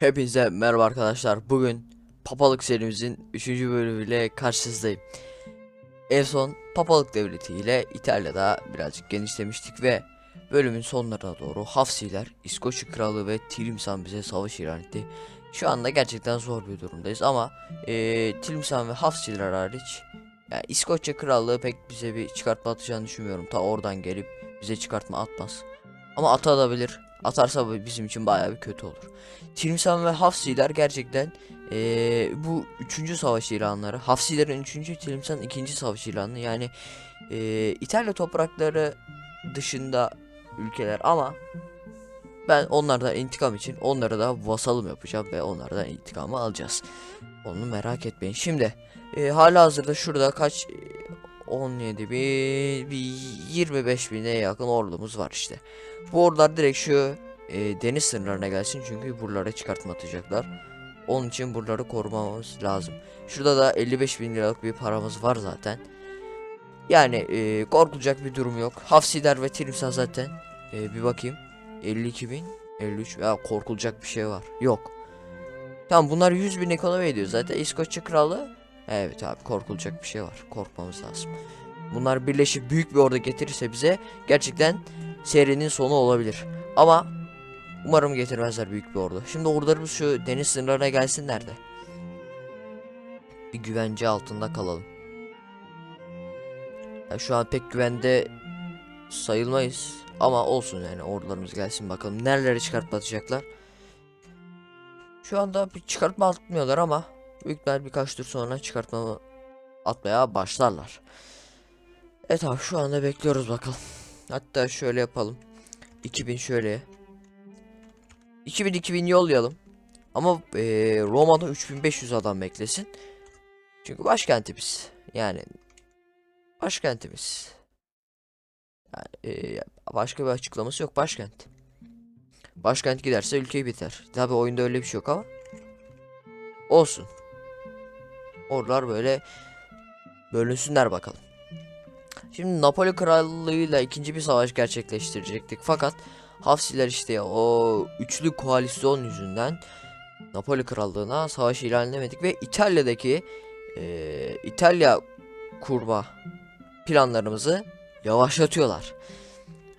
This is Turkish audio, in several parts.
Hepinize merhaba arkadaşlar. Bugün Papalık serimizin 3. bölümüyle karşınızdayım. En son Papalık Devleti ile İtalya'da birazcık genişlemiştik ve bölümün sonlarına doğru Hafsiler, İskoçya Kralı ve Tilimsan bize savaş ilan etti. Şu anda gerçekten zor bir durumdayız ama eee Tilimsan ve Hafsiler hariç yani İskoçya Krallığı pek bize bir çıkartma atacağını düşünmüyorum. Ta oradan gelip bize çıkartma atmaz. Ama atabilir. Atarsa bizim için bayağı bir kötü olur. Timsan ve Hafsiler gerçekten eee, bu üçüncü savaş ilanları. Hafsilerin üçüncü, Timsan ikinci savaş ilanı. Yani eee, İtalya toprakları dışında ülkeler ama ben onlardan intikam için onlara da vasalım yapacağım ve onlardan intikamı alacağız. Onu merak etmeyin. Şimdi eee hala hazırda şurada kaç 17 bin, bir 25 bine yakın ordumuz var işte. Bu ordular direkt şu e, deniz sınırlarına gelsin çünkü buralara çıkartma atacaklar. Onun için buraları korumamız lazım. Şurada da 55 bin liralık bir paramız var zaten. Yani e, korkulacak bir durum yok. Hafsiler ve Trimsa zaten e, bir bakayım. 52 bin, 53 ya korkulacak bir şey var. Yok. Tamam bunlar 100 bin ekonomi ediyor zaten. İskoçya kralı. Evet abi korkulacak bir şey var. Korkmamız lazım. Bunlar birleşip büyük bir ordu getirirse bize gerçekten serinin sonu olabilir. Ama umarım getirmezler büyük bir ordu. Şimdi ordularımız şu deniz sınırlarına gelsinler de. Bir güvence altında kalalım. Ya şu an pek güvende sayılmayız. Ama olsun yani ordularımız gelsin bakalım. Nerelere çıkartma atacaklar. Şu anda bir çıkartma atmıyorlar ama büyük ihtimal birkaç tur sonra çıkartma atmaya başlarlar. Evet abi şu anda bekliyoruz bakalım. Hatta şöyle yapalım. 2000 şöyle. 2000 2000 yollayalım. Ama eee, Roma'da 3500 adam beklesin. Çünkü başkentimiz. Yani başkentimiz. Yani eee, başka bir açıklaması yok başkent. Başkent giderse ülke biter. Tabi oyunda öyle bir şey yok ama. Olsun. Oralar böyle bölünsünler bakalım. Şimdi Napoli Krallığı'yla ikinci bir savaş gerçekleştirecektik. Fakat Hafsiler işte o üçlü koalisyon yüzünden Napoli Krallığı'na savaş ilan edemedik ve İtalya'daki eee, İtalya kurma planlarımızı yavaşlatıyorlar.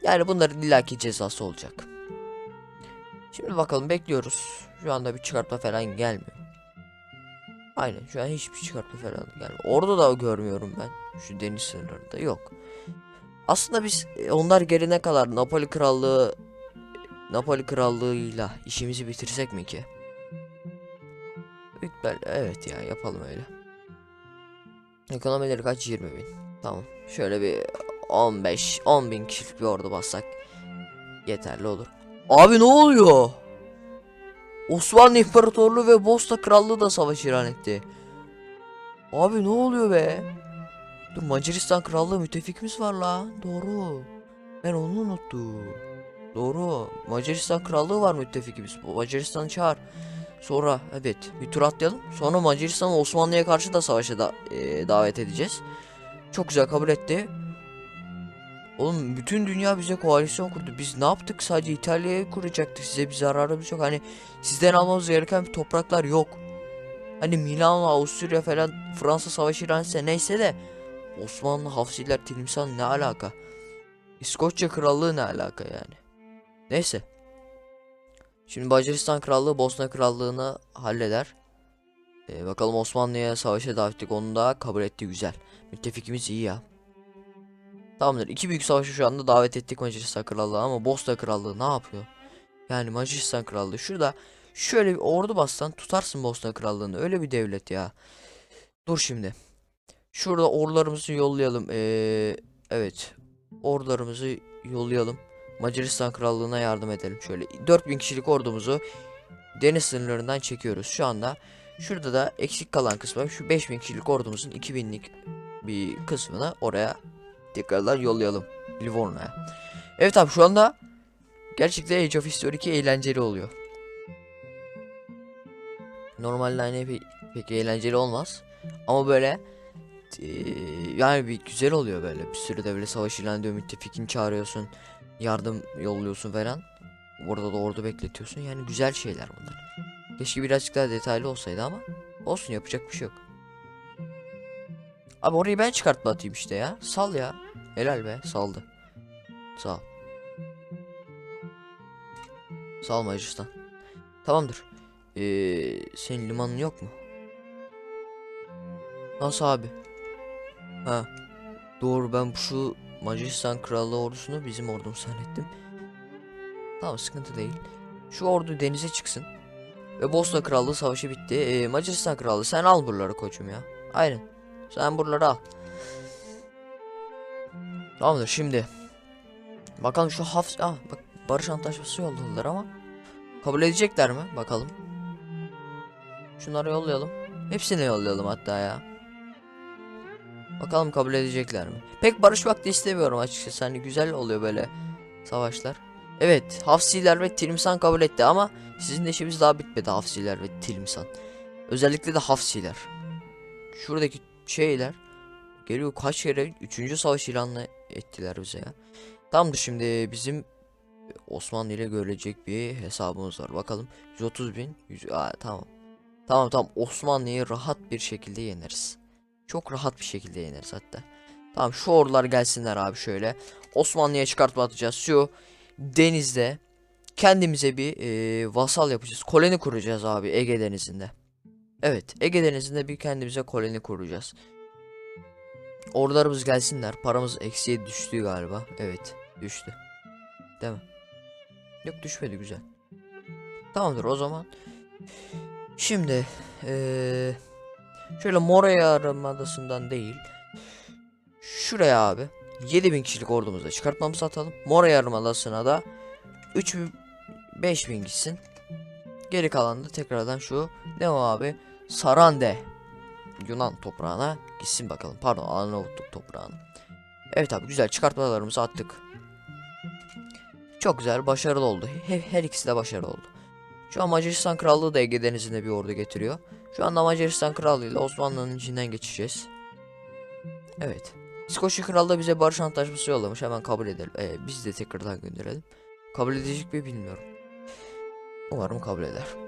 Yani bunların illaki cezası olacak. Şimdi bakalım bekliyoruz. Şu anda bir çıkartma falan gelmiyor. Aynen şu an hiçbir çıkartma falan gelmiyor. Orada da görmüyorum ben. Şu deniz sınırlarında yok. Aslında biz e, onlar gelene kadar Napoli Krallığı Napoli Krallığı'yla işimizi bitirsek mi ki? Büyük ihtimal- evet ya yapalım öyle. Ekonomileri kaç? 20 bin. Tamam. Şöyle bir 15 10 bin kişilik bir ordu bassak yeterli olur. Abi ne oluyor? Osmanlı İmparatorluğu ve Bosna Krallığı da savaş ilan etti. Abi ne oluyor be? Dur Macaristan Krallığı müttefikimiz var la. Doğru. Ben onu unuttum. Doğru. Macaristan Krallığı var müttefikimiz. Macaristan'ı çağır. Sonra evet bir tur atlayalım. Sonra Macaristan'ı Osmanlı'ya karşı da savaşa da e, davet edeceğiz. Çok güzel kabul etti. Oğlum bütün dünya bize koalisyon kurdu. Biz ne yaptık? Sadece İtalya'ya kuracaktık. Size bir zararımız yok. Hani sizden almamız gereken bir topraklar yok. Hani Milano, Avusturya falan Fransa savaşı ilan etse neyse de Osmanlı, Hafsiler, Tilimsan ne alaka? İskoçya Krallığı ne alaka yani? Neyse. Şimdi Macaristan Krallığı Bosna Krallığı'nı halleder. Ee, bakalım Osmanlı'ya savaşa davet ettik. Onu da kabul etti güzel. Müttefikimiz iyi ya. Tamamdır. İki büyük savaşı şu anda davet ettik Macaristan Krallığı ama Bosna Krallığı ne yapıyor? Yani Macaristan Krallığı şurada şöyle bir ordu bassan tutarsın Bosna Krallığı'nı. Öyle bir devlet ya. Dur şimdi. Şurada ordularımızı yollayalım. Ee, evet. Ordularımızı yollayalım. Macaristan Krallığı'na yardım edelim. Şöyle 4000 kişilik ordumuzu deniz sınırlarından çekiyoruz. Şu anda şurada da eksik kalan kısmı şu 5000 kişilik ordumuzun 2000'lik bir kısmını oraya tekrardan yollayalım. Livorno'ya. Evet abi şu anda gerçekten Age of History 2 eğlenceli oluyor. Normalde hani pek, pek eğlenceli olmaz. Ama böyle eee, yani bir güzel oluyor böyle. Bir sürü de böyle savaş ilan ediyor. Müttefikini çağırıyorsun. Yardım yolluyorsun falan. Orada da ordu bekletiyorsun. Yani güzel şeyler bunlar. Keşke birazcık daha detaylı olsaydı ama olsun yapacak bir şey yok. Abi orayı ben çıkartma atayım işte ya. Sal ya. Helal be saldı. Sağ ol. Sağ. Tamamdır. Ee, senin limanın yok mu? Nasıl abi? Ha. Doğru ben şu Macistan Krallığı ordusunu bizim ordumuz zannettim. Tamam sıkıntı değil. Şu ordu denize çıksın. Ve Bosna Krallığı savaşı bitti. Ee, Macaristan Krallığı sen al buraları koçum ya. Aynen. Sen buraları al. Tamamdır şimdi. Bakalım şu Hafs... Ah bak barış antlaşması yolladılar ama. Kabul edecekler mi? Bakalım. Şunları yollayalım. Hepsini yollayalım hatta ya. Bakalım kabul edecekler mi? Pek barışmak da istemiyorum açıkçası. Hani güzel oluyor böyle savaşlar. Evet, Hafsiler ve Tilimsan kabul etti ama sizin de işimiz daha bitmedi Hafsiler ve Tilimsan. Özellikle de Hafsiler. Şuradaki şeyler geliyor kaç kere 3. savaş ilanı ettiler bize ya. Tamamdır şimdi bizim Osmanlı ile görülecek bir hesabımız var. Bakalım 130 bin. 100, Aa, tamam. Tamam tamam Osmanlı'yı rahat bir şekilde yeneriz. Çok rahat bir şekilde yeneriz hatta. Tamam şu ordular gelsinler abi şöyle. Osmanlı'ya çıkartma atacağız. Şu denizde kendimize bir e, vasal yapacağız. Koloni kuracağız abi Ege Denizi'nde. Evet Ege Denizi'nde bir kendimize koloni kuracağız. Ordularımız gelsinler. Paramız eksiye düştü galiba. Evet düştü. Değil mi? Yok düşmedi güzel. Tamamdır o zaman. Şimdi eee şöyle Moraya Yarımadası'ndan değil. Şuraya abi 7000 kişilik ordumuza çıkartmamızı atalım. Mora Yarımadası'na da 3000 5000 gitsin. Geri kalan da tekrardan şu ne o abi? Sarande Yunan toprağına gitsin bakalım. Pardon Arnavutluk toprağına. Evet abi güzel çıkartmalarımızı attık. Çok güzel başarılı oldu. Her, her ikisi de başarılı oldu. Şu an Macaristan Krallığı da Ege Denizi'nde bir ordu getiriyor. Şu anda Macaristan Krallığı ile Osmanlı'nın içinden geçeceğiz. Evet. İskoçya Krallığı bize barış antlaşması yollamış. Hemen kabul edelim. Ee, biz de tekrardan gönderelim. Kabul edecek mi bilmiyorum. Umarım kabul eder.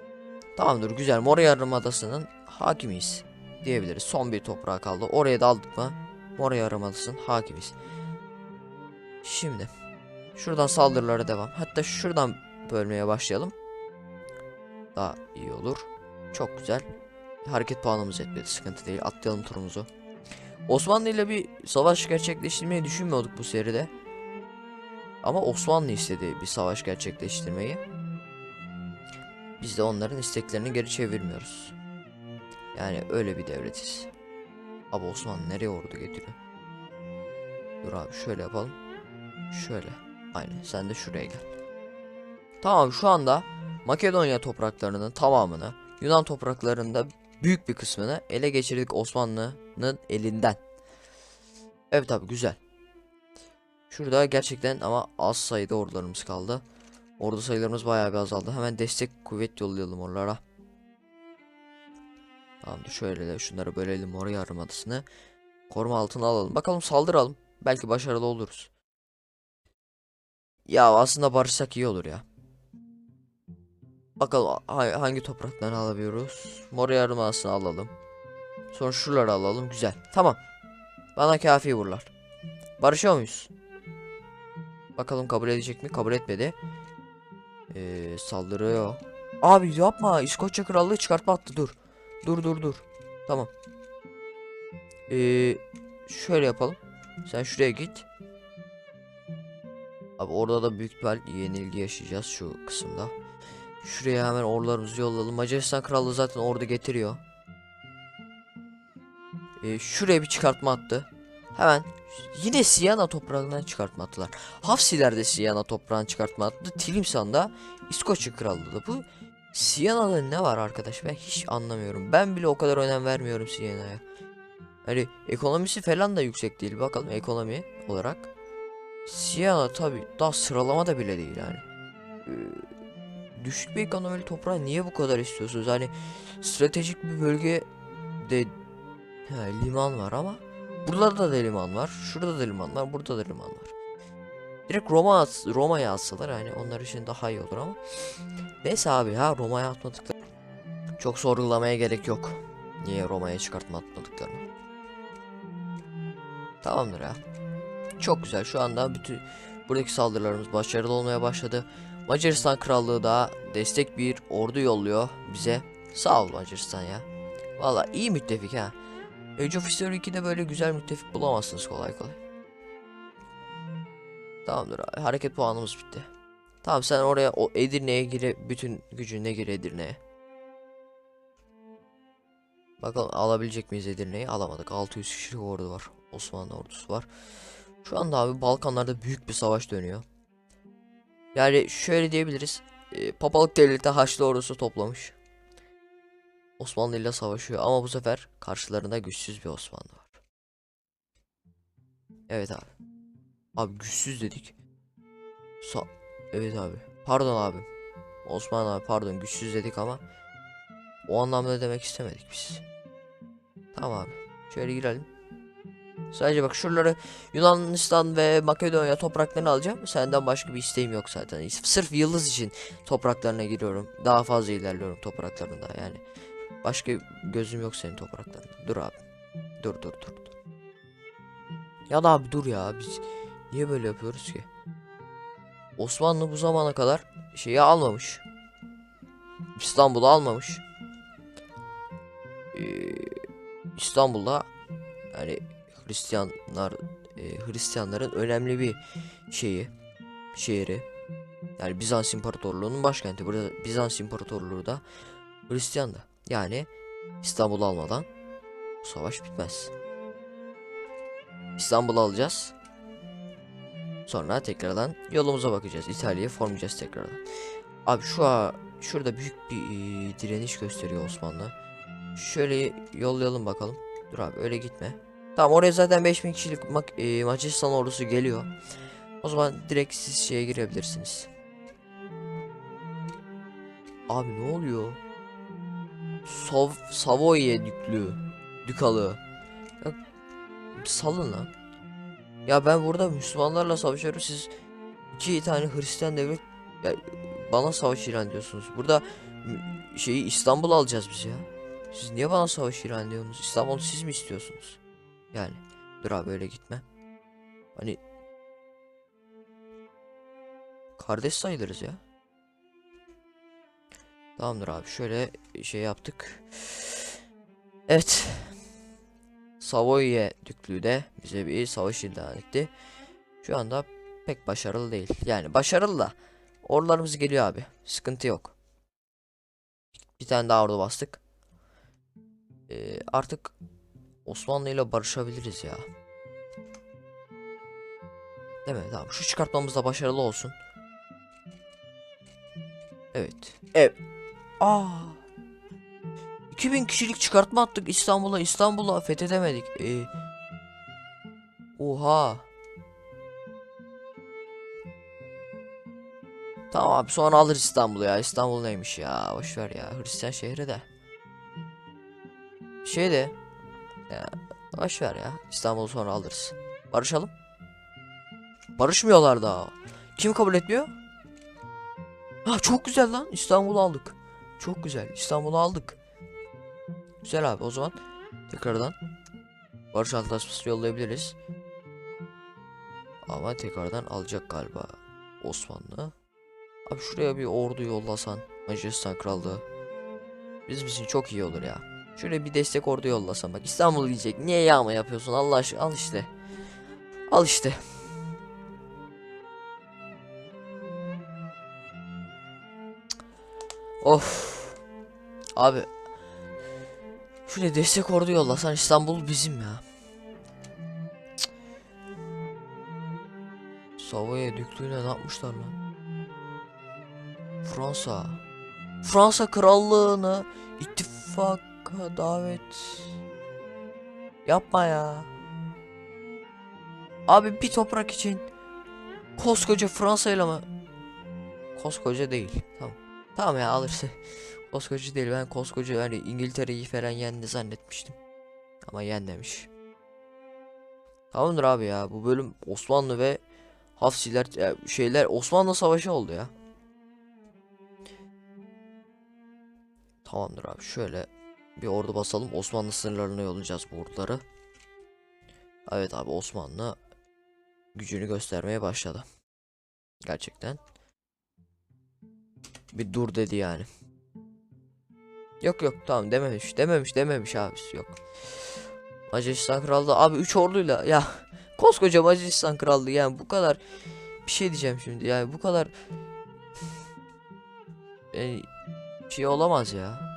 Tamamdır güzel. Mora Yarımadası'nın hakimiyiz diyebiliriz. Son bir toprağı kaldı. Oraya da aldık mı? Mora Yarımadası'nın hakimiyiz. Şimdi şuradan saldırılara devam. Hatta şuradan bölmeye başlayalım. Daha iyi olur. Çok güzel. Hareket puanımız etmedi. Sıkıntı değil. Atlayalım turumuzu. Osmanlı ile bir savaş gerçekleştirmeyi düşünmüyorduk bu seride. Ama Osmanlı istedi bir savaş gerçekleştirmeyi. Biz de onların isteklerini geri çevirmiyoruz. Yani öyle bir devletiz. Abi Osmanlı nereye ordu getiriyor? Dur abi şöyle yapalım. Şöyle. Aynen sen de şuraya gel. Tamam şu anda Makedonya topraklarının tamamını Yunan topraklarında büyük bir kısmını ele geçirdik Osmanlı'nın elinden. Evet abi güzel. Şurada gerçekten ama az sayıda ordularımız kaldı. Ordu sayılarımız bayağı bir azaldı. Hemen destek kuvvet yollayalım oralara. Tamamdır şöyle de şunları bölelim oraya yarımadasını. Koruma altına alalım. Bakalım saldıralım. Belki başarılı oluruz. Ya aslında barışsak iyi olur ya. Bakalım ha- hangi toprakları alabiliyoruz. Mor yarımadasını alalım. Sonra şuraları alalım. Güzel. Tamam. Bana kafi vurlar. Barışıyor muyuz? Bakalım kabul edecek mi? Kabul etmedi. Ee, saldırıyor. Abi yapma. İskoçya krallığı çıkartma attı. Dur. Dur dur dur. Tamam. Ee, şöyle yapalım. Sen şuraya git. Abi orada da büyük bir yenilgi yaşayacağız şu kısımda. Şuraya hemen ordularımızı yollayalım. Macaristan krallığı zaten ordu getiriyor. Ee, şuraya bir çıkartma attı. Hemen yine Siyana toprağından çıkartma attılar. Hafsiler de Siyana toprağından çıkartma attı. Tilimsan da İskoçya krallığı da. Bu Siyana'da ne var arkadaş ben hiç anlamıyorum. Ben bile o kadar önem vermiyorum Siyana'ya. Hani ekonomisi falan da yüksek değil. Bakalım ekonomi olarak. Siyana tabi daha sıralamada bile değil yani. Ee, düşük bir ekonomili toprağı niye bu kadar istiyorsunuz? Hani stratejik bir bölge de ha, liman var ama burada da liman var. Şurada da liman var. Burada da liman var. Direkt Roma Roma'ya atsalar hani onlar için daha iyi olur ama. Neyse abi ha Roma'ya atmadıkları. Çok sorgulamaya gerek yok. Niye Roma'ya çıkartma atmadıklarını. Tamamdır ya. Çok güzel. Şu anda bütün buradaki saldırılarımız başarılı olmaya başladı. Macaristan Krallığı da destek bir ordu yolluyor bize. Sağ ol Macaristan ya. Valla iyi müttefik ha. Age of History 2'de böyle güzel müttefik bulamazsınız kolay kolay. Tamamdır abi. Hareket puanımız bitti. Tamam sen oraya o Edirne'ye gire bütün gücünle gir Edirne'ye. Bakalım alabilecek miyiz Edirne'yi? Alamadık. 600 kişilik ordu var. Osmanlı ordusu var. Şu anda abi Balkanlarda büyük bir savaş dönüyor. Yani şöyle diyebiliriz. E, Papalık Devleti Haçlı ordusu toplamış. Osmanlı ile savaşıyor ama bu sefer karşılarında güçsüz bir Osmanlı var. Evet abi. Abi güçsüz dedik. Sa evet abi. Pardon abim. Osman abi pardon güçsüz dedik ama o anlamda demek istemedik biz. Tamam abi. Şöyle girelim. Sadece bak şuraları Yunanistan ve Makedonya topraklarını alacağım. Senden başka bir isteğim yok zaten. Sırf yıldız için topraklarına giriyorum. Daha fazla ilerliyorum topraklarında yani. Başka gözüm yok senin topraklarında. Dur abi. Dur dur dur. dur. Ya da abi dur ya biz niye böyle yapıyoruz ki? Osmanlı bu zamana kadar şeyi almamış. İstanbul'u almamış. Ee, İstanbul'da yani Hristiyanlar e, Hristiyanların önemli bir şeyi şehri. Yani Bizans İmparatorluğu'nun başkenti. Burada Bizans İmparatorluğu da Hristiyan da. Yani İstanbul'u almadan bu savaş bitmez. İstanbul'u alacağız. Sonra tekrardan yolumuza bakacağız. İtalya'yı formlayacağız tekrardan. Abi şu a şurada büyük bir e, direniş gösteriyor Osmanlı. Şöyle yollayalım bakalım. Dur abi öyle gitme. Tamam oraya zaten 5000 kişilik Mak- e, Macaristan ordusu geliyor. O zaman direkt siz şeye girebilirsiniz. Abi ne oluyor? Sav Savoye düklü. Dükalı. Ya, salın lan. Ya ben burada Müslümanlarla savaşıyorum siz iki tane Hristiyan devlet ya, bana savaş ilan diyorsunuz. Burada şeyi İstanbul alacağız biz ya. Siz niye bana savaş ilan diyorsunuz? İstanbul'u siz mi istiyorsunuz? Yani dur abi öyle gitme. Hani kardeş sayılırız ya. Tamamdır abi şöyle şey yaptık. Evet. Savoye Düklüğü de bize bir savaş ilan etti. Şu anda pek başarılı değil. Yani başarılı da ordularımız geliyor abi. Sıkıntı yok. Bir tane daha ordu bastık. Ee, artık Osmanlı ile barışabiliriz ya. Değil mi? Tamam. Şu çıkartmamız da başarılı olsun. Evet. Evet. Aa. 2000 kişilik çıkartma attık İstanbul'a. İstanbul'a fethedemedik. Ee, oha. Tamam abi sonra alır İstanbul'u ya. İstanbul neymiş ya? Boş ver ya. Hristiyan şehri de. Şey de ya boş ya. İstanbul'u sonra alırız. Barışalım. Barışmıyorlar daha. Kim kabul etmiyor? Ha çok güzel lan. İstanbul'u aldık. Çok güzel. İstanbul'u aldık. Güzel abi o zaman tekrardan barış antlaşması yollayabiliriz. Ama tekrardan alacak galiba Osmanlı. Abi şuraya bir ordu yollasan Macaristan Krallığı. Bizim için çok iyi olur ya. Şöyle bir destek ordu yollasan bak İstanbul diyecek. Niye yağma yapıyorsun Allah aşkına al işte. Al işte. Of. Abi. Şuraya destek ordu yollasan İstanbul bizim ya. Cık. Savoya Düklüğü'ne ne yapmışlar lan? Fransa. Fransa krallığını ittifaka davet. Yapma ya. Abi bir toprak için koskoca Fransa ile mi? Koskoca değil. Tamam. Tamam ya alırsın. Koskoca değil ben koskoca hani İngiltere'yi falan yendi zannetmiştim. Ama yenmemiş. Tamamdır abi ya bu bölüm Osmanlı ve Hafsiler şeyler Osmanlı Savaşı oldu ya. Tamamdır abi şöyle bir ordu basalım. Osmanlı sınırlarına yollayacağız bu orduları. Evet abi Osmanlı gücünü göstermeye başladı. Gerçekten. Bir dur dedi yani. Yok yok tamam dememiş dememiş dememiş abisi yok. Macaristan Krallığı abi 3 orduyla ya koskoca Macaristan Krallığı yani bu kadar bir şey diyeceğim şimdi yani bu kadar yani şey olamaz ya.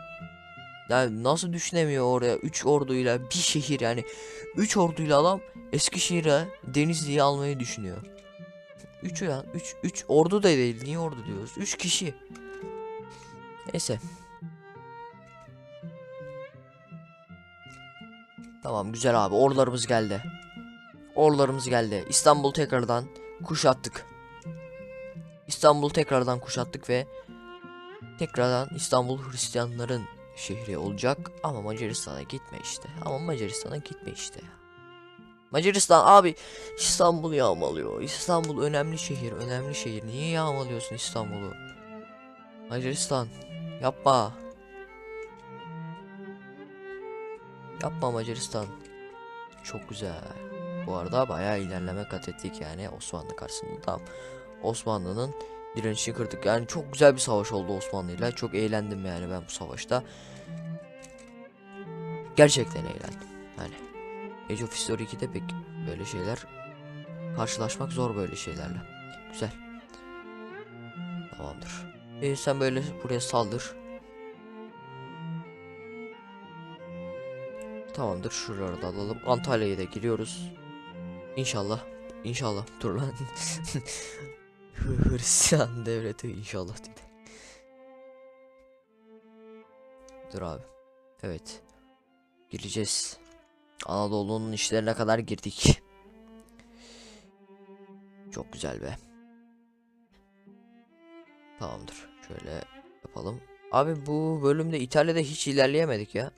Yani nasıl düşünemiyor oraya 3 orduyla bir şehir yani 3 orduyla adam Eskişehir'e Denizli'yi almayı düşünüyor. 3 ya 3 3 ordu da değil niye ordu diyoruz 3 kişi. Neyse. Tamam güzel abi ordularımız geldi. Ordularımız geldi. İstanbul tekrardan kuşattık. İstanbul tekrardan kuşattık ve tekrardan İstanbul Hristiyanların şehri olacak ama Macaristan'a gitme işte. Ama Macaristan'a gitme işte. Macaristan abi İstanbul yağmalıyor. İstanbul önemli şehir, önemli şehir. Niye yağmalıyorsun İstanbul'u? Macaristan yapma. Yapma Macaristan. Çok güzel. Bu arada bayağı ilerleme kat ettik yani Osmanlı karşısında. Tamam. Osmanlı'nın direnişini kırdık. Yani çok güzel bir savaş oldu Osmanlı'yla. Çok eğlendim yani ben bu savaşta. Gerçekten eğlendim. Yani Age of History 2'de pek böyle şeyler karşılaşmak zor böyle şeylerle. Güzel. Tamamdır. E, sen böyle buraya saldır. Tamamdır. Şuraları da alalım. Antalya'ya da giriyoruz. İnşallah. İnşallah. Dur lan. Hristiyan devleti inşallah dedi. Dur abi. Evet. Gireceğiz. Anadolu'nun işlerine kadar girdik. Çok güzel be. Tamamdır. Şöyle yapalım. Abi bu bölümde İtalya'da hiç ilerleyemedik ya.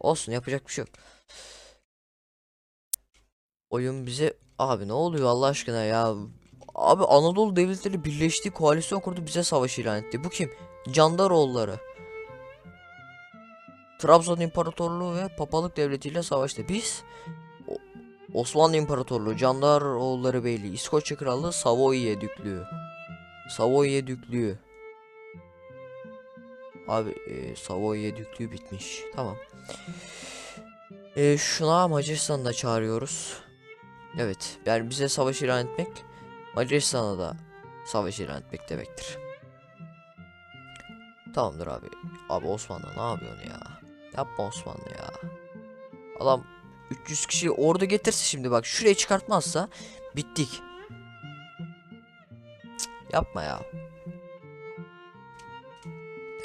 Olsun yapacak bir şey yok. Oyun bize abi ne oluyor Allah aşkına ya. Abi Anadolu devletleri birleşti, koalisyon kurdu, bize savaş ilan etti. Bu kim? Candaroğulları. Trabzon İmparatorluğu ve Papalık Devleti ile savaştı. Biz O- Osmanlı İmparatorluğu, Candaroğulları Beyliği, İskoçya Krallığı, Savoya Düklüğü. Savoya Düklüğü. Abi e, Savoya Düklüğü bitmiş. Tamam. E, şuna Macaristan'da çağırıyoruz. Evet. Yani bize savaş ilan etmek Macaristan'a da savaş ilan etmek demektir. Tamamdır abi. Abi Osmanlı ne yapıyorsun ya? Yapma Osmanlı ya. Adam 300 kişi ordu getirse şimdi bak şuraya çıkartmazsa bittik. Cık, yapma ya.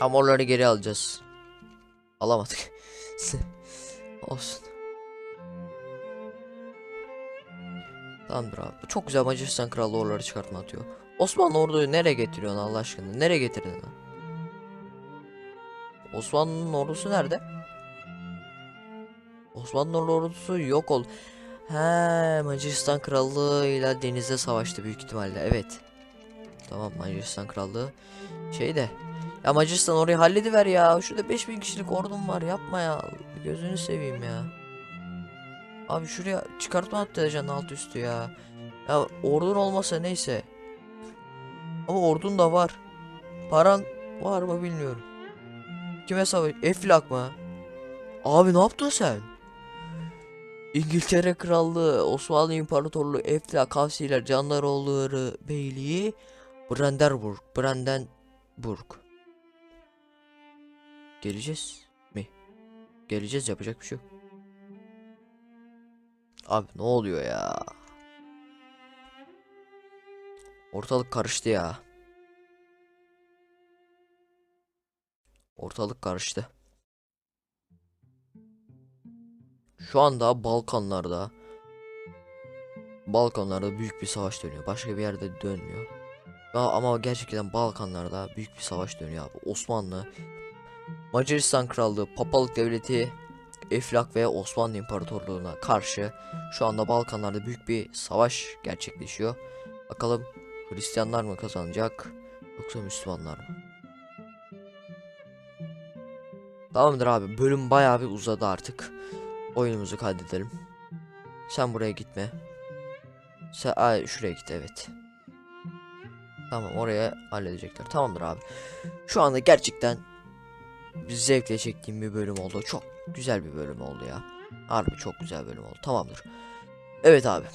Ama oraları geri alacağız. Alamadık. Olsun. Tamamdır abi. Çok güzel Macaristan Krallığı oraları çıkartma atıyor. Osmanlı orduyu nereye getiriyorsun Allah aşkına? Nereye getirdin lan? Osmanlı'nın ordusu nerede? Osmanlı ordusu yok ol. He, Macaristan Krallığı ile denizde savaştı büyük ihtimalle. Evet. Tamam Macaristan Krallığı. Şey de. Ya Macaristan orayı hallediver ya. Şurada 5000 kişilik ordum var. Yapma ya. Gözünü seveyim ya. Abi şuraya çıkartma atlayacaksın alt üstü ya. Ya ordun olmasa neyse. Ama ordun da var. Paran var mı bilmiyorum. Kime savaş? Eflak mı? Abi ne yaptın sen? İngiltere Krallığı, Osmanlı İmparatorluğu, Eflak, Havsiler, Candaroğulları Beyliği, Brandenburg, Brandenburg. Geleceğiz mi? Geleceğiz yapacak bir şey yok. Abi ne oluyor ya? Ortalık karıştı ya. Ortalık karıştı. Şu anda Balkanlarda Balkanlarda büyük bir savaş dönüyor. Başka bir yerde dönmüyor. Ama gerçekten Balkanlarda büyük bir savaş dönüyor abi. Osmanlı, Macaristan Krallığı, Papalık Devleti, Eflak ve Osmanlı İmparatorluğu'na karşı şu anda Balkanlarda büyük bir savaş gerçekleşiyor. Bakalım Hristiyanlar mı kazanacak yoksa Müslümanlar mı? Tamamdır abi. Bölüm bayağı bir uzadı artık. Oyunumuzu kaydedelim. Sen buraya gitme. Sen ay, şuraya git evet. Tamam oraya halledecekler. Tamamdır abi. Şu anda gerçekten zevkle çektiğim bir bölüm oldu. Çok güzel bir bölüm oldu ya. Harbi çok güzel bölüm oldu. Tamamdır. Evet abi.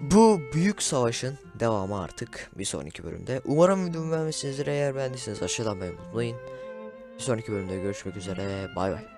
Bu büyük savaşın devamı artık bir sonraki bölümde. Umarım videomu beğenmişsinizdir. Eğer beğendiyseniz aşağıdan beğenmeyi unutmayın. Bir sonraki bölümde görüşmek üzere. Bay bay.